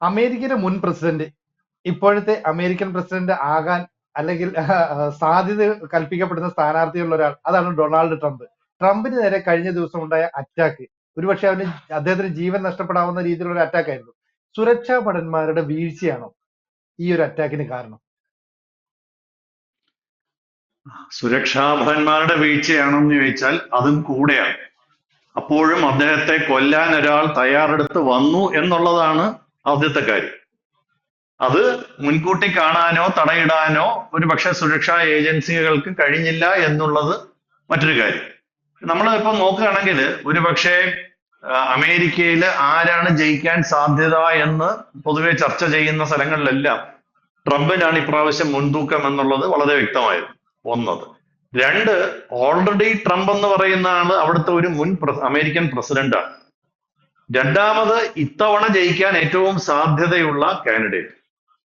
അമേരിക്കയുടെ മുൻ പ്രസിഡന്റ് ഇപ്പോഴത്തെ അമേരിക്കൻ പ്രസിഡന്റ് ആകാൻ അല്ലെങ്കിൽ സാധ്യത കൽപ്പിക്കപ്പെടുന്ന സ്ഥാനാർത്ഥിയുള്ള ഒരാൾ അതാണ് ഡൊണാൾഡ് ട്രംപ്. ട്രംപിന് നേരെ കഴിഞ്ഞ ദിവസം ഉണ്ടായ അറ്റാക്ക് ഒരുപക്ഷെ അവന് അദ്ദേഹത്തിന് ജീവൻ നഷ്ടപ്പെടാവുന്ന രീതിയിലുള്ള അറ്റാക്ക് ആയിരുന്നു സുരക്ഷാ ഭടന്മാരുടെ വീഴ്ചയാണോ ഈ ഒരു അറ്റാക്കിന് കാരണം? സുരക്ഷാ ഭടന്മാരുടെ വീഴ്ചയാണെന്ന് ചോദിച്ചാൽ അതും കൂടെയാണ്. അപ്പോഴും അദ്ദേഹത്തെ കൊല്ലാൻ ഒരാൾ തയ്യാറെടുത്ത് വന്നു എന്നുള്ളതാണ് ആദ്യത്തെ കാര്യം. അത് മുൻകൂട്ടി കാണാനോ തടയിടാനോ ഒരു പക്ഷേ സുരക്ഷാ ഏജൻസികൾക്ക് കഴിഞ്ഞില്ല എന്നുള്ളത് മറ്റൊരു കാര്യം. നമ്മൾ ഇപ്പൊ നോക്കുകയാണെങ്കിൽ ഒരു പക്ഷേ അമേരിക്കയിൽ ആരാണ് ജയിക്കാൻ സാധ്യത എന്ന് പൊതുവെ ചർച്ച ചെയ്യുന്ന സ്ഥലങ്ങളിലെല്ലാം ട്രംപിനാണ് ഇപ്രാവശ്യം മുൻതൂക്കം എന്നുള്ളത് വളരെ വ്യക്തമായിരുന്നു ഒന്നത് രണ്ട് ഓൾറെഡി ട്രംപ് എന്ന് പറയുന്ന ആൾ അവിടുത്തെ ഒരു മുൻ അമേരിക്കൻ പ്രസിഡന്റാണ്. രണ്ടാമത് ഇത്തവണ ജയിക്കാൻ ഏറ്റവും സാധ്യതയുള്ള കാൻഡിഡേറ്റ്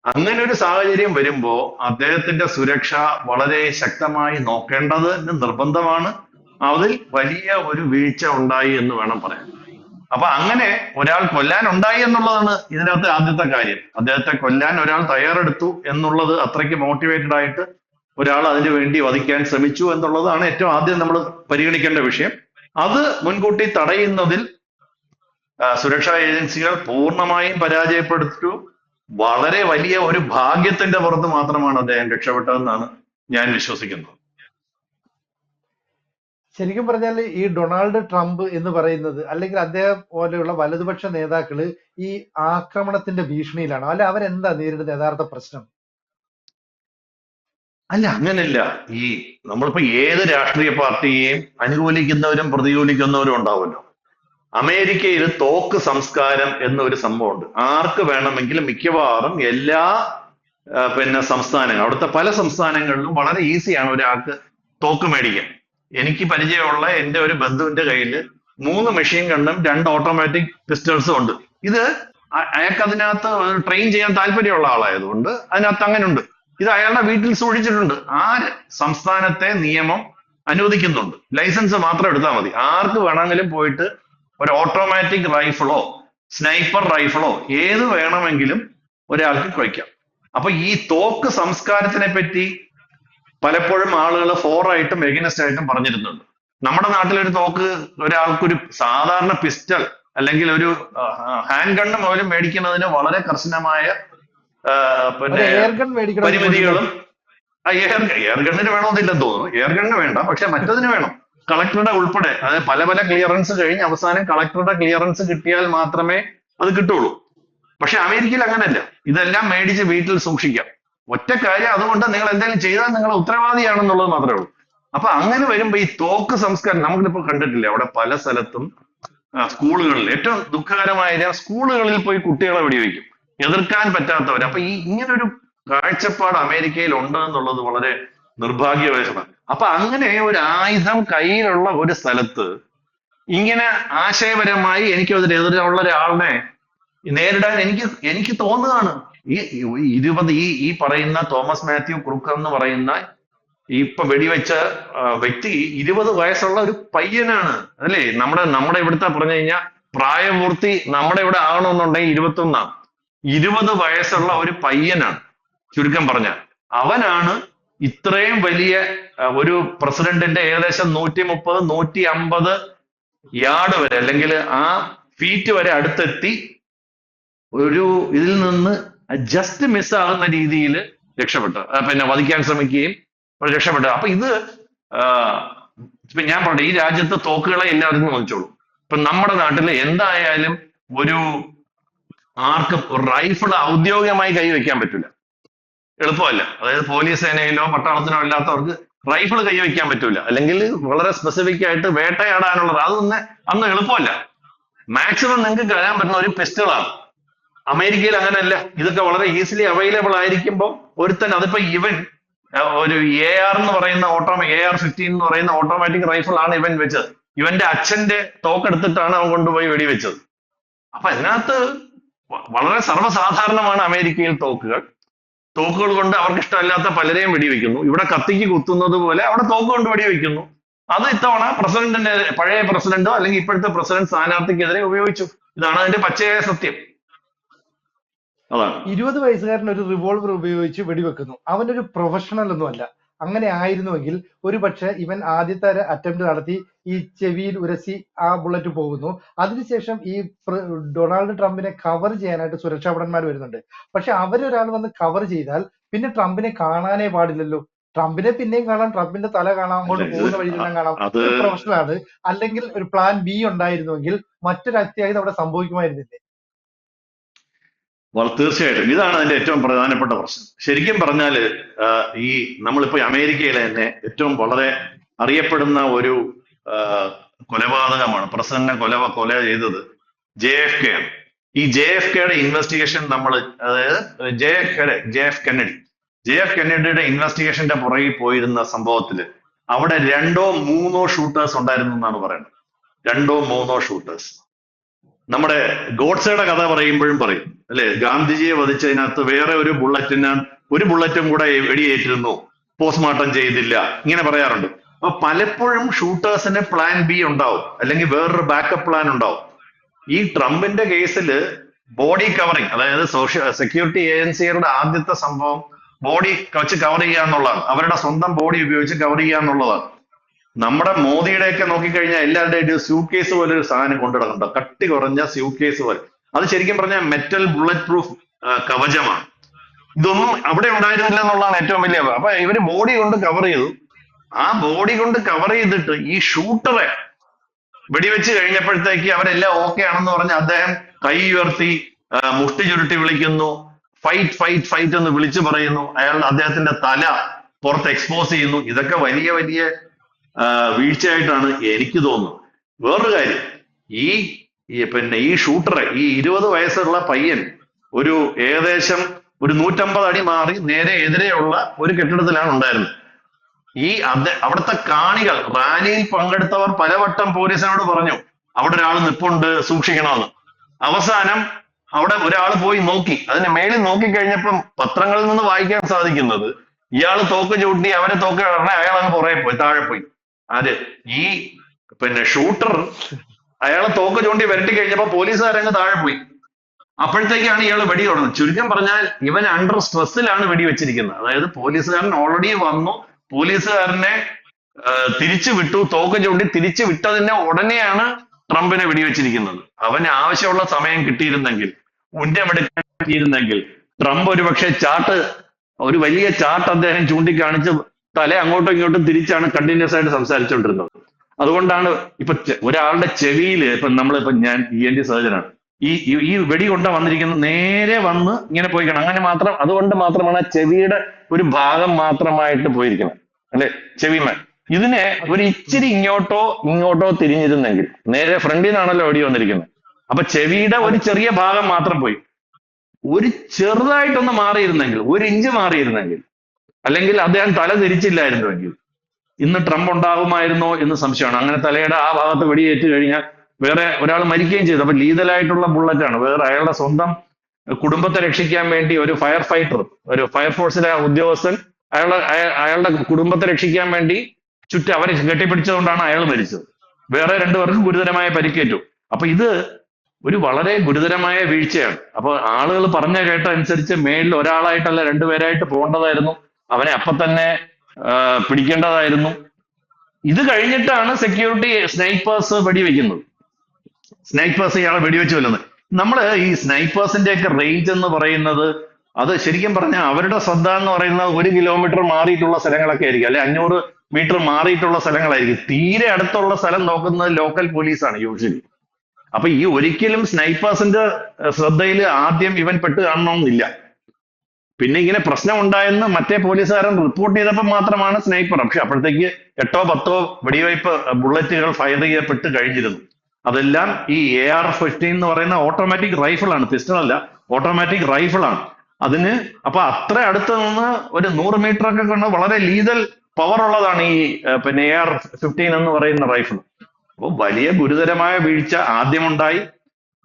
അങ്ങനെ ഒരു സാഹചര്യം വരുമ്പോൾ അദ്ദേഹത്തിന്റെ സുരക്ഷ വളരെ ശക്തമായി നോക്കേണ്ടത് നിർബന്ധമാണ്. അതിൽ വലിയ ഒരു വീഴ്ച ഉണ്ടായി എന്ന് വേണം പറയാൻ. അപ്പൊ അങ്ങനെ ഒരാൾ കൊല്ലാൻ ഉണ്ടായി എന്നുള്ളതാണ് ഇതിനകത്ത് ആദ്യത്തെ കാര്യം. അദ്ദേഹത്തെ കൊല്ലാൻ ഒരാൾ തയ്യാറെടുത്തു എന്നുള്ളത് അത്രയ്ക്ക് മോട്ടിവേറ്റഡ് ആയിട്ട് ഒരാൾ അതിനു വേണ്ടി വധിക്കാൻ ശ്രമിച്ചു എന്നുള്ളതാണ് ഏറ്റവും ആദ്യം നമ്മൾ പരിഗണിക്കേണ്ട വിഷയം. അത് മുൻകൂട്ടി തടയുന്നതിൽ സുരക്ഷാ ഏജൻസികൾ പൂർണമായും പരാജയപ്പെടുത്തു. വളരെ വലിയ ഒരു ഭാഗ്യത്തിന്റെ പുറത്ത് മാത്രമാണ് അദ്ദേഹം രക്ഷപ്പെട്ടതെന്നാണ് ഞാൻ വിശ്വസിക്കുന്നത്. ശരിക്കും പറഞ്ഞാൽ ഈ ഡൊണാൾഡ് ട്രംപ് എന്ന് പറയുന്നത് അല്ലെങ്കിൽ അദ്ദേഹം പോലെയുള്ള വലതുപക്ഷ നേതാക്കൾ ഈ ആക്രമണത്തിന്റെ ഭീഷണിയിലാണ്. അല്ലെ അവരെന്താ നേരിടുന്ന യഥാർത്ഥ പ്രശ്നം? അല്ല അങ്ങനല്ല. ഈ നമ്മളിപ്പോ ഏത് രാഷ്ട്രീയ പാർട്ടിയെയും അനുകൂലിക്കുന്നവരും പ്രതികൂലിക്കുന്നവരും ഉണ്ടാവുമല്ലോ. അമേരിക്കയിൽ തോക്ക് സംസ്കാരം എന്നൊരു സംഭവമുണ്ട്. ആർക്ക് വേണമെങ്കിലും മിക്കവാറും എല്ലാ പിന്നെ സംസ്ഥാനങ്ങൾ അവിടുത്തെ പല സംസ്ഥാനങ്ങളിലും വളരെ ഈസിയാണ് ഒരാൾക്ക് തോക്ക് മേടിക്കാൻ. എനിക്ക് പരിചയമുള്ള എന്റെ ഒരു ബന്ധുവിന്റെ കയ്യിൽ മൂന്ന് മെഷീൻ ഗണ്ണും രണ്ട് ഓട്ടോമാറ്റിക് പിസ്റ്റൾസും ഉണ്ട്. ഇത് അയാൾക്ക് അതിനകത്ത് ട്രെയിൻ ചെയ്യാൻ താല്പര്യമുള്ള ആളായതുകൊണ്ട് അതിനകത്ത് അങ്ങനെ ഉണ്ട് ഇത് അയാളുടെ വീട്ടിൽ സൂക്ഷിച്ചിട്ടുണ്ട്. ആ സംസ്ഥാനത്തെ നിയമം അനുവദിക്കുന്നുണ്ട്? ലൈസൻസ് മാത്രം എടുത്താൽ മതി. ആർക്ക് വേണമെങ്കിലും പോയിട്ട് ഒരു ഓട്ടോമാറ്റിക് റൈഫിളോ സ്നൈപ്പർ റൈഫിളോ ഏത് വേണമെങ്കിലും ഒരാൾക്ക് കഴിക്കാം അപ്പൊ ഈ തോക്ക് സംസ്കാരത്തിനെ പറ്റി പലപ്പോഴും ആളുകൾ ഫോറായിട്ടും എഗനസ്റ്റ് ആയിട്ടും പറഞ്ഞിരുന്നുണ്ട്. നമ്മുടെ നാട്ടിലൊരു തോക്ക് ഒരാൾക്കൊരു സാധാരണ പിസ്റ്റൾ അല്ലെങ്കിൽ ഒരു ഹാൻഡ് ഗണ്ണ് പോലും മേടിക്കുന്നതിന് വളരെ കർശനമായ പിന്നെ പരിമിതികളും എയർ എയർ ഗണ്ണിന് വേണമെന്നില്ലെന്ന് തോന്നുന്നു. എയർ ഗണ്ണിന് വേണ്ട പക്ഷെ മറ്റതിന് വേണം. കളക്ടറുടെ ഉൾപ്പെടെ അതായത് പല പല ക്ലിയറൻസ് കഴിഞ്ഞ് അവസാനം കളക്ടറുടെ ക്ലിയറൻസ് കിട്ടിയാൽ മാത്രമേ അത് കിട്ടുള്ളൂ പക്ഷെ അമേരിക്കയിൽ അങ്ങനല്ല. ഇതെല്ലാം മേടിച്ച് വീട്ടിൽ സൂക്ഷിക്കാം. ഒറ്റ കാര്യം അതുകൊണ്ട് നിങ്ങൾ എന്തെങ്കിലും ചെയ്താൽ നിങ്ങൾ ഉത്തരവാദിയാണെന്നുള്ളത് മാത്രമേ ഉള്ളൂ. അപ്പൊ അങ്ങനെ വരുമ്പോ ഈ തോക്ക് സംസ്കാരം നമുക്കിപ്പോ കണ്ടിട്ടില്ല? അവിടെ പല സ്ഥലത്തും സ്കൂളുകളിൽ ഏറ്റവും ദുഃഖകരമായ സ്കൂളുകളിൽ പോയി കുട്ടികളെ വെടിവെക്കും. എതിർക്കാൻ പറ്റാത്തവർ അപ്പൊ ഈ ഇങ്ങനൊരു കാഴ്ചപ്പാട് അമേരിക്കയിൽ ഉണ്ട് എന്നുള്ളത് വളരെ നിർഭാഗ്യവശമാണ് അപ്പൊ അങ്ങനെ ഒരു ആയുധം കയ്യിലുള്ള ഒരു സ്ഥലത്ത് ഇങ്ങനെ ആശയപരമായി എനിക്ക് അതിനെതിരെയുള്ള ഒരാളിനെ നേരിടാൻ എനിക്ക് എനിക്ക് തോന്നുകയാണ്. ഈ ഇരുപത് ഈ ഈ പറയുന്ന തോമസ് മാത്യു ക്രൂക്കർ എന്ന് പറയുന്ന ഇപ്പൊ വെടിവെച്ച വ്യക്തി ഇരുപത് വയസ്സുള്ള ഒരു പയ്യനാണ്. അല്ലേ? നമ്മുടെ നമ്മുടെ ഇവിടുത്തെ പറഞ്ഞു കഴിഞ്ഞാൽ പ്രായപൂർത്തി നമ്മുടെ ഇവിടെ ആകണമെന്നുണ്ടെങ്കിൽ ഇരുപത്തൊന്നാണ് ഇരുപത് വയസ്സുള്ള ഒരു പയ്യനാണ്. ചുരുക്കം പറഞ്ഞാൽ. അവനാണ് ഇത്രയും വലിയ ഒരു പ്രസിഡന്റിന്റെ ഏകദേശം നൂറ്റി മുപ്പത് നൂറ്റി അമ്പത് യാർഡ് വരെ അല്ലെങ്കിൽ ആ ഫീറ്റ് വരെ അടുത്തെത്തി ഒരു ഇതിൽ നിന്ന് ജസ്റ്റ് മിസ്സാകുന്ന രീതിയിൽ രക്ഷപ്പെട്ടു. പിന്നെ വധിക്കാൻ ശ്രമിക്കുകയും രക്ഷപ്പെട്ടു. അപ്പൊ ഇത് ഇപ്പൊ ഞാൻ പറഞ്ഞു ഈ രാജ്യത്ത് തോക്കുകളെ എല്ലാവർക്കും വധിച്ചോളൂ ഇപ്പൊ നമ്മുടെ നാട്ടിൽ എന്തായാലും ഒരു ആർക്കും റൈഫിൾ ഔദ്യോഗികമായി കൈവയ്ക്കാൻ പറ്റില്ല. എളുപ്പമല്ല. അതായത് പോലീസ് സേനയിലോ പട്ടാളത്തിനോ ഇല്ലാത്തവർക്ക് റൈഫിൾ കൈവയ്ക്കാൻ പറ്റൂല. അല്ലെങ്കിൽ വളരെ സ്പെസിഫിക് ആയിട്ട് വേട്ടയാടാനുള്ളത്. തന്നെ അന്ന് എളുപ്പമല്ല. മാക്സിമം നിങ്ങൾക്ക് കരാൻ പറ്റുന്ന ഒരു പിസ്റ്റളാണ് അമേരിക്കയിൽ അങ്ങനെയല്ല. ഇതൊക്കെ വളരെ ഈസിലി അവൈലബിൾ ആയിരിക്കുമ്പോൾ ഒരുത്തൻ അതിപ്പോ ഇവൻ ഒരു എ ആർ എന്ന് പറയുന്ന ഓട്ടോമ എ ആർ ഫിഫ്റ്റീൻ എന്ന് പറയുന്ന ഓട്ടോമാറ്റിക് റൈഫിൾ ആണ് ഇവൻ വെച്ചത്. ഇവന്റെ അച്ഛന്റെ തോക്കെടുത്തിട്ടാണ് അവൻ കൊണ്ടുപോയി വെടിവെച്ചത്. അപ്പൊ അതിനകത്ത് വളരെ സർവസാധാരണമാണ് അമേരിക്കയിൽ തോക്കുകൾ. തോക്കുകൾ കൊണ്ട് അവർക്ക് ഇഷ്ടമല്ലാത്ത പലരെയും വെടിവെക്കുന്നു. ഇവിടെ കത്തിക്ക് കുത്തുന്നത് പോലെ അവിടെ തോക്ക് കൊണ്ട് വെടിവെക്കുന്നു. അത് ഇത്തവണ പ്രസിഡന്റിന്റെ പഴയ പ്രസിഡന്റോ അല്ലെങ്കിൽ ഇപ്പോഴത്തെ പ്രസിഡന്റ് സ്ഥാനാർത്ഥിക്കെതിരെ ഉപയോഗിച്ചു. ഇതാണ് അതിന്റെ പച്ചയായ സത്യം. അതാണ്. ഇരുപത് വയസ്സുകാരൻ ഒരു റിവോൾവർ ഉപയോഗിച്ച് വെടിവെക്കുന്നു. അവനൊരു പ്രൊഫഷണൽ ഒന്നുമല്ല. അങ്ങനെ ആയിരുന്നുവെങ്കിൽ ഒരു പക്ഷെ ഇവൻ ആദ്യത്തെ അറ്റംപ്റ്റ് നടത്തി ഈ ചെവിയിൽ ഉരസി ആ ബുള്ളറ്റ് പോകുന്നു. അതിനുശേഷം ഈ ഡൊണാൾഡ് ട്രംപിനെ കവർ ചെയ്യാനായിട്ട് സുരക്ഷാ ഭടന്മാർ വരുന്നുണ്ട്. പക്ഷെ അവരൊരാൾ വന്ന് കവർ ചെയ്താൽ പിന്നെ ട്രംപിനെ കാണാനേ പാടില്ലല്ലോ. ട്രംപിനെ പിന്നെയും കാണാം ട്രംപിന്റെ തല കാണാം അങ്ങോട്ട് പോകുന്ന വഴിയിലെല്ലാം കാണാം. അത് ഒരു അല്ലെങ്കിൽ ഒരു പ്ലാൻ ബി ഉണ്ടായിരുന്നുവെങ്കിൽ മറ്റൊരു അത്യാഹിതം അവിടെ സംഭവിക്കുമായിരുന്നില്ലേ? തീർച്ചയായിട്ടും. ഇതാണ് അതിന്റെ ഏറ്റവും പ്രധാനപ്പെട്ട പ്രശ്നം. ശരിക്കും പറഞ്ഞാൽ ഈ നമ്മളിപ്പോ അമേരിക്കയിലെ തന്നെ ഏറ്റവും വളരെ അറിയപ്പെടുന്ന ഒരു കൊലപാതകമാണ് പ്രസിഡന്റിനെ കൊല കൊല ചെയ്തത് ജെ എഫ് കെ ആണ്. ഈ ജെ എഫ് കെയുടെ ഇൻവെസ്റ്റിഗേഷൻ നമ്മൾ അതായത് J F K J F Kennedy. J F കെന്നഡിയുടെ ഇൻവെസ്റ്റിഗേഷന്റെ പുറകിൽ പോയിരുന്ന സംഭവത്തിൽ അവിടെ രണ്ടോ മൂന്നോ ഷൂട്ടേഴ്സ് ഉണ്ടായിരുന്നു എന്നാണ് പറയുന്നത്. രണ്ടോ മൂന്നോ ഷൂട്ടേഴ്സ് നമ്മുടെ ഗോഡ്സയുടെ കഥ പറയുമ്പോഴും പറയും അല്ലെ? ഗാന്ധിജിയെ വധിച്ചതിനകത്ത് വേറെ ഒരു ബുള്ളറ്റിന് ഒരു ബുള്ളറ്റും കൂടെ വെടിയേറ്റിരുന്നു. പോസ്റ്റ്മോർട്ടം ചെയ്തില്ല. ഇങ്ങനെ പറയാറുണ്ട്. അപ്പൊ പലപ്പോഴും ഷൂട്ടേഴ്സിന് പ്ലാൻ ബി ഉണ്ടാവും. അല്ലെങ്കിൽ വേറൊരു ബാക്കപ്പ് പ്ലാൻ ഉണ്ടാവും. ഈ ട്രംപിന്റെ കേസിൽ ബോഡി കവറിങ് അതായത് സോഷ്യൽ സെക്യൂരിറ്റി ഏജൻസികളുടെ ആദ്യത്തെ സംഭവം ബോഡി വെച്ച് കവർ ചെയ്യുക എന്നുള്ളതാണ്. അവരുടെ സ്വന്തം ബോഡി ഉപയോഗിച്ച് കവർ ചെയ്യുക എന്നുള്ളതാണ്. നമ്മുടെ നോക്കി നോക്കിക്കഴിഞ്ഞാൽ എല്ലാവരുടെയും സ്യൂട്ട് കേസ് പോലെ ഒരു സാധനം കൊണ്ടുനടക്കുന്നുണ്ട്. കട്ടി കുറഞ്ഞ സ്യൂട്ട് കേസ് പോലെ. അത് ശരിക്കും പറഞ്ഞാൽ മെറ്റൽ ബുള്ളറ്റ് പ്രൂഫ് കവചമാണ്. ഇതൊന്നും അവിടെ ഉണ്ടായിരുന്നില്ല എന്നുള്ളതാണ് ഏറ്റവും വലിയ അപ്പൊ ഇവർ ബോഡി കൊണ്ട് കവർ ചെയ്തു. ആ ബോഡി കൊണ്ട് കവർ ചെയ്തിട്ട് ഈ ഷൂട്ടറെ വെടിവെച്ച് കഴിഞ്ഞപ്പോഴത്തേക്ക് അവരെല്ലാം ഓക്കെ ആണെന്ന് പറഞ്ഞ് അദ്ദേഹം കൈ ഉയർത്തി മുഷ്ടി ചുരുട്ടി വിളിക്കുന്നു. ഫൈറ്റ് ഫൈറ്റ് ഫൈറ്റ് എന്ന് വിളിച്ചു പറയുന്നു. അയാൾ അദ്ദേഹത്തിന്റെ തല പുറത്ത് എക്സ്പോസ് ചെയ്യുന്നു. ഇതൊക്കെ വലിയ വലിയ വീഴ്ചയായിട്ടാണ് എനിക്ക് തോന്നുന്നത്. വേറൊരു കാര്യം ഈ ഈ പിന്നെ ഈ ഷൂട്ടറെ ഈ ഇരുപത് വയസ്സുള്ള പയ്യൻ ഒരു ഏകദേശം ഒരു നൂറ്റമ്പത് അടി മാറി നേരെ എതിരെയുള്ള ഒരു കെട്ടിടത്തിലാണ് ഉണ്ടായിരുന്നത്. ഈ അത് അവിടുത്തെ കാണികൾ റാലിയിൽ പങ്കെടുത്തവർ പലവട്ടം പോലീസിനോട് പറഞ്ഞു അവിടെ ഒരാൾ നിപ്പുണ്ട് സൂക്ഷിക്കണമെന്ന്. അവസാനം അവിടെ ഒരാൾ പോയി നോക്കി. അതിന് മേളിൽ നോക്കി കഴിഞ്ഞപ്പം പത്രങ്ങളിൽ നിന്ന് വായിക്കാൻ സാധിക്കുന്നത് ഇയാൾ തോക്ക് ചൂട്ടി അവരെ തോക്ക് അയാൾ അങ്ങ് പുറകെ പോയി താഴെ പോയി. ആര് ഈ പിന്നെ ഷൂട്ടർ അയാളെ തോക്ക് ചൂണ്ടി വരട്ടി കഴിഞ്ഞപ്പോ പോലീസുകാരങ്ങ് താഴെ പോയി. അപ്പോഴത്തേക്കാണ് ഇയാൾ വെടി തുടങ്ങുന്നത്. ചുരുക്കം പറഞ്ഞാൽ ഇവൻ അണ്ടർ സ്ട്രെസ്സിലാണ് വെടി വെച്ചിരിക്കുന്നത്. അതായത് പോലീസുകാരൻ ഓൾറെഡി വന്നു. പോലീസുകാരനെ തിരിച്ചു വിട്ടു. തോക്ക് ചൂണ്ടി തിരിച്ചു വിട്ടതിന്റെ ഉടനെയാണ് ട്രംപിനെ വെടിവെച്ചിരിക്കുന്നത് അവന് ആവശ്യമുള്ള സമയം കിട്ടിയിരുന്നെങ്കിൽ ഉന്നമെടുക്കാൻ പറ്റിയിരുന്നെങ്കിൽ ട്രംപ് ഒരുപക്ഷെ ചാട്ട് ഒരു വലിയ ചാട്ട് അദ്ദേഹം ചൂണ്ടിക്കാണിച്ച് തല അങ്ങോട്ടും ഇങ്ങോട്ടും തിരിച്ചാണ് കണ്ടിന്യൂസ് ആയിട്ട് സംസാരിച്ചുകൊണ്ടിരുന്നത്. അതുകൊണ്ടാണ് ഇപ്പൊ ഒരാളുടെ ചെവിയിൽ ഇപ്പൊ നമ്മളിപ്പോ ഞാൻ ഇ എൻ ടി സർജനാണ്. ഈ ഈ- വെടി കൊണ്ട വന്നിരിക്കുന്നത് നേരെ വന്ന് ഇങ്ങനെ പോയിക്കണം. അങ്ങനെ മാത്രം അതുകൊണ്ട് മാത്രമാണ് ചെവിയുടെ ഒരു ഭാഗം മാത്രമായിട്ട് പോയിരിക്കണം അല്ലെ? ചെവിമേ ഇതിനെ ഒരു ഇച്ചിരി ഇങ്ങോട്ടോ ഇങ്ങോട്ടോ തിരിഞ്ഞിരുന്നെങ്കിൽ നേരെ ഫ്രണ്ടിൽ നിന്നാണല്ലോ വെടി വന്നിരിക്കുന്നത്. അപ്പൊ ചെവിയുടെ ഒരു ചെറിയ ഭാഗം മാത്രം പോയി. ഒരു ചെറുതായിട്ടൊന്ന് മാറിയിരുന്നെങ്കിൽ ഒരു ഇഞ്ച് മാറിയിരുന്നെങ്കിൽ അല്ലെങ്കിൽ അദ്ദേഹം തല തിരിച്ചില്ലായിരുന്നുവെങ്കിൽ ഇന്ന് ട്രംപ് ഉണ്ടാകുമായിരുന്നോ എന്ന് സംശയമാണ്. അങ്ങനെ തലയുടെ ആ ഭാഗത്ത് വെടിയേറ്റ് കഴിഞ്ഞാൽ വേറെ ഒരാൾ മരിക്കുകയും ചെയ്തു. അപ്പൊ ലീതലായിട്ടുള്ള ബുള്ളറ്റ് ആണ് വേറെ അയാളുടെ സ്വന്തം കുടുംബത്തെ രക്ഷിക്കാൻ വേണ്ടി ഒരു ഫയർ ഫൈറ്റർ ഒരു ഫയർഫോഴ്സിലെ ഉദ്യോഗസ്ഥൻ അയാളുടെ അയാളുടെ കുടുംബത്തെ രക്ഷിക്കാൻ വേണ്ടി ചുറ്റും അവരെ കെട്ടിപ്പിടിച്ചതുകൊണ്ടാണ് അയാൾ മരിച്ചത്. വേറെ രണ്ടുപേർക്കും ഗുരുതരമായ പരിക്കേറ്റു. അപ്പൊ ഇത് ഒരു വളരെ ഗുരുതരമായ വീഴ്ചയാണ്. അപ്പൊ ആളുകൾ പറഞ്ഞ കേട്ട അനുസരിച്ച് മേളിൽ ഒരാളായിട്ടല്ല രണ്ടുപേരായിട്ട് പോകേണ്ടതായിരുന്നു. അവനെ അപ്പൊ തന്നെ പിടിക്കേണ്ടതായിരുന്നു. ഇത് കഴിഞ്ഞിട്ടാണ് സെക്യൂരിറ്റി സ്നൈപ്പേഴ്സ് വെടിവെക്കുന്നത്. സ്നൈപ്പേഴ്സ് ഇയാളെ വെടിവെച്ച് കൊല്ലുന്നത്. നമ്മൾ ഈ സ്നൈപ്പേഴ്സിന്റെ ഒക്കെ റേഞ്ച് എന്ന് പറയുന്നത് അത് ശരിക്കും പറഞ്ഞാൽ അവരുടെ ശ്രദ്ധ എന്ന് പറയുന്നത് ഒരു കിലോമീറ്റർ മാറിയിട്ടുള്ള സ്ഥലങ്ങളൊക്കെ ആയിരിക്കും. അല്ലെ അഞ്ഞൂറ് മീറ്റർ മാറിയിട്ടുള്ള സ്ഥലങ്ങളായിരിക്കും. തീരെ അടുത്തുള്ള സ്ഥലം നോക്കുന്നത് ലോക്കൽ പോലീസാണ് യൂഷ്വലി അപ്പൊ ഈ ഒരിക്കലും സ്നൈപ്പേഴ്സിന്റെ ശ്രദ്ധയിൽ ആദ്യം ഇവൻ പെട്ട് കാണണമെന്നില്ല പിന്നെ ഇങ്ങനെ പ്രശ്നം ഉണ്ടായെന്ന് മറ്റേ പോലീസുകാരൻ റിപ്പോർട്ട് ചെയ്തപ്പോൾ മാത്രമാണ് സ്നൈപ്പർ പക്ഷെ അപ്പോഴത്തേക്ക് എട്ടോ പത്തോ വെടിവയ്പ് ബുള്ളറ്റുകൾ ഫയർ ചെയ്യപ്പെട്ട് കഴിഞ്ഞിരുന്നു. അതെല്ലാം ഈ എ ആർ ഫിഫ്റ്റീൻ എന്ന് പറയുന്ന ഓട്ടോമാറ്റിക് റൈഫിൾ ആണ്. പിസ്റ്റൾ അല്ല ഓട്ടോമാറ്റിക് റൈഫിൾ ആണ്. അതിന് അപ്പൊ അത്ര അടുത്ത് നിന്ന് ഒരു നൂറ് മീറ്റർ ഒക്കെ കൊണ്ട് വളരെ ലീതൽ പവർ ഉള്ളതാണ് ഈ പിന്നെ എ ആർ ഫിഫ്റ്റീൻ എന്ന് പറയുന്ന റൈഫിൾ അപ്പോൾ വലിയ ഗുരുതരമായ വീഴ്ച ആദ്യമുണ്ടായി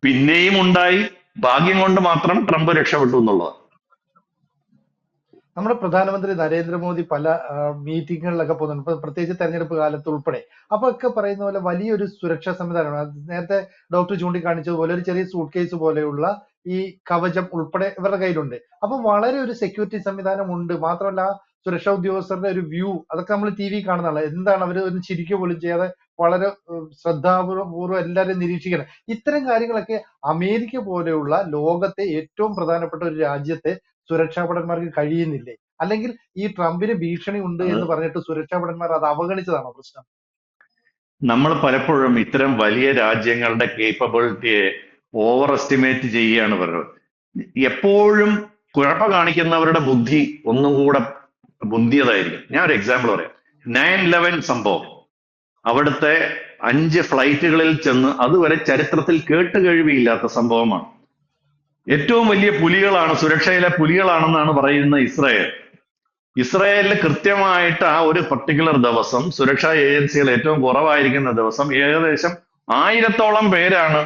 പിന്നെയും ഉണ്ടായി. ഭാഗ്യം കൊണ്ട് മാത്രം ട്രംപ് രക്ഷപ്പെട്ടു എന്നുള്ളതാണ്. നമ്മുടെ പ്രധാനമന്ത്രി നരേന്ദ്രമോദി പല മീറ്റിങ്ങുകളിലൊക്കെ പോകുന്നുണ്ട്. പ്രത്യേകിച്ച് തെരഞ്ഞെടുപ്പ് കാലത്ത് ഉൾപ്പെടെ അപ്പൊ ഒക്കെ പറയുന്ന പോലെ വലിയൊരു സുരക്ഷാ സംവിധാനമാണ്. നേരത്തെ ഡോക്ടർ ചൂണ്ടിക്കാണിച്ചതുപോലെ ഒരു ചെറിയ സൂട്ട് കേസ് പോലെയുള്ള ഈ കവചം ഉൾപ്പെടെ ഇവരുടെ കയ്യിലുണ്ട്. അപ്പൊ വളരെ ഒരു സെക്യൂരിറ്റി സംവിധാനം ഉണ്ട് മാത്രമല്ല സുരക്ഷാ ഉദ്യോഗസ്ഥരുടെ ഒരു വ്യൂ അതൊക്കെ നമ്മൾ ടി വി കാണുന്നതാണ് എന്താണ് അവർ ഒന്ന് ചിരിക്കുക പോലും ചെയ്യാതെ വളരെ ശ്രദ്ധാപൂർവം എല്ലാവരും നിരീക്ഷിക്കണം ഇത്തരം കാര്യങ്ങളൊക്കെ അമേരിക്ക പോലെയുള്ള ലോകത്തെ ഏറ്റവും പ്രധാനപ്പെട്ട ഒരു രാജ്യത്തെ സുരക്ഷാ ഭടന്മാർക്ക് കഴിയുന്നില്ലേ? അല്ലെങ്കിൽ ഈ ട്രംപിന് ഭീഷണി ഉണ്ട് എന്ന് പറഞ്ഞിട്ട് സുരക്ഷാ ഭടന്മാർ അത് അവഗണിച്ചതാണോ പ്രശ്നം? നമ്മൾ പലപ്പോഴും ഇത്തരം വലിയ രാജ്യങ്ങളുടെ കേപ്പബിലിറ്റിയെ ഓവർ എസ്റ്റിമേറ്റ് ചെയ്യുകയാണ് പറയുന്നത്. എപ്പോഴും കുഴപ്പ കാണിക്കുന്നവരുടെ ബുദ്ധി ഒന്നും കൂടെ ബുദ്ധിയതായിരിക്കും ഞാൻ ഒരു എക്സാമ്പിൾ പറയാം. നയൻ ഇലവൻ സംഭവം. അവിടുത്തെ അഞ്ച് ഫ്ലൈറ്റുകളിൽ ചെന്ന് അതുവരെ ചരിത്രത്തിൽ കേട്ട് കഴിവിയില്ലാത്ത സംഭവമാണ്. ഏറ്റവും വലിയ പുലികളാണ് സുരക്ഷയിലെ പുലികളാണെന്നാണ് പറയുന്ന ഇസ്രായേൽ. ഇസ്രായേലിൽ കൃത്യമായിട്ട് ആ ഒരു പർട്ടിക്കുലർ ദിവസം സുരക്ഷാ ഏജൻസികൾ ഏറ്റവും കുറവായിരിക്കുന്ന ദിവസം ഏകദേശം ആയിരത്തോളം പേരാണ്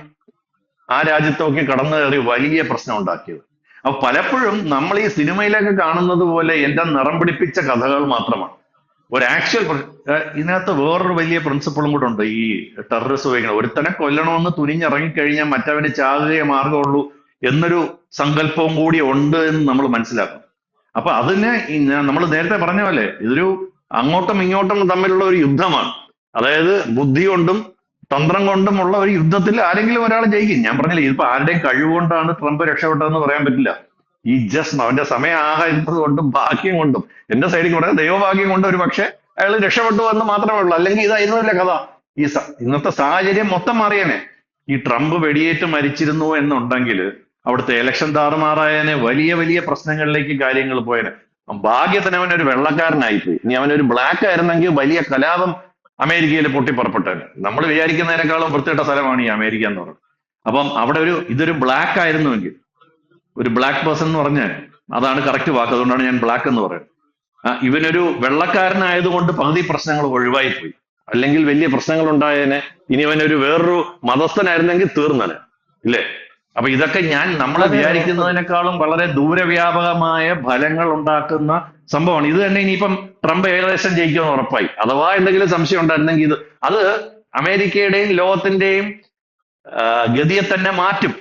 ആ രാജ്യത്തൊക്കെ കടന്നു കയറി വലിയ പ്രശ്നം ഉണ്ടാക്കിയത്. അപ്പൊ പലപ്പോഴും നമ്മൾ ഈ സിനിമയിലൊക്കെ കാണുന്നത് പോലെ എന്റെ നിറം പിടിപ്പിച്ച കഥകൾ മാത്രമാണ്. ഒരു ആക്ച്വൽ ഇതിനകത്ത് വേറൊരു വലിയ പ്രിൻസിപ്പിളും കൂടെ ഉണ്ട്. ഈ ടെററിസ്റ്റ് ഉപയോഗിക്കണം. ഒരുത്തനെ കൊല്ലണമെന്ന് തുനിഞ്ഞിറങ്ങിക്കഴിഞ്ഞാൽ മറ്റവന് ചാകുകയെ മാർഗമുള്ളൂ എന്നൊരു സങ്കല്പവും കൂടി ഉണ്ട് എന്ന് നമ്മൾ മനസ്സിലാക്കണം. അപ്പൊ അതിനെ നമ്മൾ നേരത്തെ പറഞ്ഞ പോലെ ഇതൊരു അങ്ങോട്ടും ഇങ്ങോട്ടും തമ്മിലുള്ള ഒരു യുദ്ധമാണ്. അതായത് ബുദ്ധി കൊണ്ടും തന്ത്രം കൊണ്ടുമുള്ള ഒരു യുദ്ധത്തിൽ ആരെങ്കിലും ഒരാൾ ജയിക്കും. ഞാൻ പറഞ്ഞില്ല ഇതിപ്പോ ആരുടെയും കഴിവുകൊണ്ടാണ് ട്രംപ് രക്ഷപ്പെട്ടതെന്ന് പറയാൻ പറ്റില്ല. ഈ ജസ്റ്റ് അവന്റെ സമയം ആകായിരുന്നത് കൊണ്ടും ഭാഗ്യം കൊണ്ടും. എന്റെ സൈഡിൽ പറയാം ദൈവഭാഗ്യം കൊണ്ട് ഒരു പക്ഷെ അയാൾ രക്ഷപ്പെട്ടു എന്ന് മാത്രമേ ഉള്ളൂ. അല്ലെങ്കിൽ ഇതായിരുന്നില്ല കഥ. ഈ ഇന്നത്തെ സാഹചര്യം മൊത്തം മാറിയനെ. ഈ ട്രംപ് വെടിയേറ്റ് മരിച്ചിരുന്നു എന്നുണ്ടെങ്കിൽ അവിടുത്തെ ഇലക്ഷൻ താറുമാറായനെ വലിയ വലിയ പ്രശ്നങ്ങളിലേക്ക് കാര്യങ്ങൾ പോയത്. ഭാഗ്യത്തിന് അവൻ ഒരു വെള്ളക്കാരനായിപ്പോയി. ഇനി അവനൊരു ബ്ലാക്ക് ആയിരുന്നെങ്കിൽ വലിയ കലാപം അമേരിക്കയിൽ പൊട്ടിപ്പുറപ്പെട്ടേനെ. നമ്മൾ വിചാരിക്കുന്നതിനേക്കാളും വൃത്തിയിട്ട സ്ഥലമാണ് ഈ അമേരിക്ക എന്ന് പറയുന്നത്. അപ്പം അവിടെ ഒരു ഇതൊരു ബ്ലാക്ക് ആയിരുന്നുവെങ്കിൽ ഒരു ബ്ലാക്ക് പേഴ്സൺ എന്ന് പറഞ്ഞാൽ അതാണ് കറക്റ്റ് വാക്ക്. അതുകൊണ്ടാണ് ഞാൻ ബ്ലാക്ക് എന്ന് പറയുന്നത്. ഇവനൊരു വെള്ളക്കാരനായതുകൊണ്ട് പകുതി പ്രശ്നങ്ങൾ ഒഴിവായി പോയി അല്ലെങ്കിൽ വലിയ പ്രശ്നങ്ങൾ ഉണ്ടായതിനെ ഇനി അവനൊരു വേറൊരു മതസ്ഥനായിരുന്നെങ്കിൽ തീർന്നനെ. ഇല്ലേ? അപ്പൊ ഇതൊക്കെ ഞാൻ നമ്മൾ. വിചാരിക്കുന്നതിനേക്കാളും വളരെ ദൂരവ്യാപകമായ ഫലങ്ങൾ ഉണ്ടാക്കുന്ന സംഭവമാണ്. ഇത് തന്നെ ഇനിയിപ്പം ട്രംപ് ഏകദേശം ജയിക്കുമെന്ന് ഉറപ്പായി. അഥവാ എന്തെങ്കിലും സംശയം ഉണ്ടായിരുന്നെങ്കിൽ ഇത് അത് അമേരിക്കയുടെയും ലോകത്തിന്റെയും ഗതിയെ തന്നെ മാറ്റും.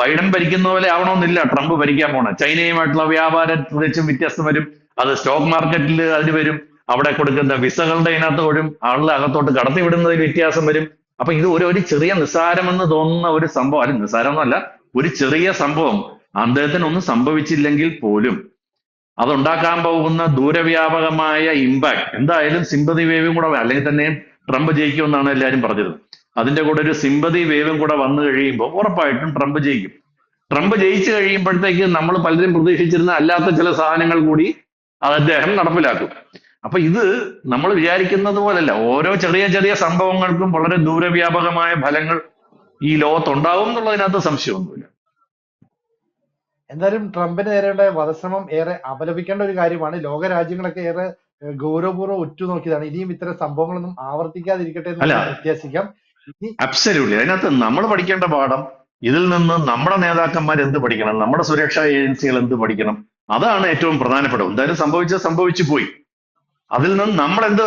ബൈഡൻ ഭരിക്കുന്ന പോലെ ആവണമെന്നില്ല ട്രംപ് ഭരിക്കാൻ പോണ. ചൈനയുമായിട്ടുള്ള വ്യാപാര തികച്ചും വ്യത്യസ്തം വരും. അത് സ്റ്റോക്ക് മാർക്കറ്റിൽ അതിന് വരും. അവിടെ കൊടുക്കുന്ന വിസകളുടെ ഇതിനകത്ത് വരും. ആളുടെ അകത്തോട്ട് കടത്തിവിടുന്നതിൽ വ്യത്യാസം വരും. അപ്പൊ ഇത് ഒരു ഒരു ചെറിയ നിസ്സാരമെന്ന് തോന്നുന്ന ഒരു സംഭവം അല്ല നിസ്സാരമൊന്നുമല്ല ഒരു ചെറിയ സംഭവം. അദ്ദേഹത്തിന് ഒന്നും സംഭവിച്ചില്ലെങ്കിൽ പോലും അതുണ്ടാക്കാൻ പോകുന്ന ദൂരവ്യാപകമായ ഇമ്പാക്ട് എന്തായാലും സിമ്പതി വേവും കൂടെ അല്ലെങ്കിൽ തന്നെ ട്രംപ് ജയിക്കുമെന്നാണ് എല്ലാവരും പറഞ്ഞത്. അതിന്റെ കൂടെ ഒരു സിമ്പതി വേവും കൂടെ വന്നു കഴിയുമ്പോൾ ഉറപ്പായിട്ടും ട്രംപ് ജയിക്കും. ട്രംപ് ജയിച്ചു കഴിയുമ്പോഴത്തേക്ക് നമ്മൾ പലരും പ്രതീക്ഷിച്ചിരുന്ന അല്ലാത്ത ചില സാധനങ്ങൾ കൂടി അദ്ദേഹം നടപ്പിലാക്കും. അപ്പൊ ഇത് നമ്മൾ വിചാരിക്കുന്നത് പോലല്ല. ഓരോ ചെറിയ ചെറിയ സംഭവങ്ങൾക്കും വളരെ ദൂരവ്യാപകമായ ഫലങ്ങൾ ഈ ലോകത്തുണ്ടാവും എന്നുള്ളതിനകത്ത് സംശയമൊന്നുമില്ല. എന്തായാലും ട്രംപിന് നേരെയുള്ള വധശ്രമം ഏറെ അപലപിക്കേണ്ട ഒരു കാര്യമാണ്. ലോക രാജ്യങ്ങളൊക്കെ ഏറെ ഗൗരവപൂർവം ഉറ്റുനോക്കിയതാണ്. ഇനിയും ഇത്തരം സംഭവങ്ങളൊന്നും ആവർത്തിക്കാതിരിക്കട്ടെ എന്ന് വ്യത്യാസിക്കാം. അബ്സല്യൂട്ട്ലി അതിനകത്ത് നമ്മൾ പഠിക്കേണ്ട പാഠം ഇതിൽ നിന്ന് നമ്മുടെ നേതാക്കന്മാർ എന്ത് പഠിക്കണം? നമ്മുടെ സുരക്ഷാ ഏജൻസികൾ എന്ത് പഠിക്കണം? അതാണ് ഏറ്റവും പ്രധാനപ്പെട്ടത്. എന്തായാലും സംഭവിച്ചത് സംഭവിച്ചു പോയി. അതിൽ നിന്ന് നമ്മൾ എന്ത്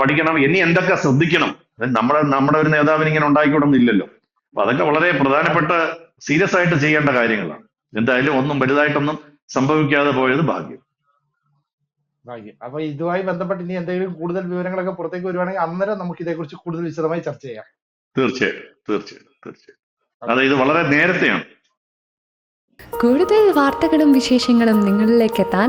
പഠിക്കണം ഇനി എന്തൊക്കെ ശ്രദ്ധിക്കണം? നമ്മുടെ നമ്മുടെ ഒരു നേതാവിന് ഇങ്ങനെ ഉണ്ടായിക്കൂടുന്നില്ലല്ലോ അപ്പൊ അതൊക്കെ വളരെ പ്രധാനപ്പെട്ട സീരിയസ് ആയിട്ട് ചെയ്യേണ്ട കാര്യങ്ങളാണ്. എന്തായാലും ഒന്നും വലുതായിട്ടൊന്നും സംഭവിക്കാതെ പോയത് ഭാഗ്യം. ഭാഗ്യം. അപ്പൊ ഇതുമായി ബന്ധപ്പെട്ട് ഇനി എന്തെങ്കിലും കൂടുതൽ വിവരങ്ങളൊക്കെ പുറത്തേക്ക് വരുവാണെങ്കിൽ അന്നേരം നമുക്ക് ഇതേക്കുറിച്ച് കൂടുതൽ വിശദമായി ചർച്ച ചെയ്യാം. തീർച്ചയായിട്ടും തീർച്ചയായിട്ടും തീർച്ചയായിട്ടും. അതെ ഇത് വളരെ നേരത്തെയാണ്. കൂടുതൽ വാർത്തകളും വിശേഷങ്ങളും നിങ്ങളിലേക്ക് എത്താൻ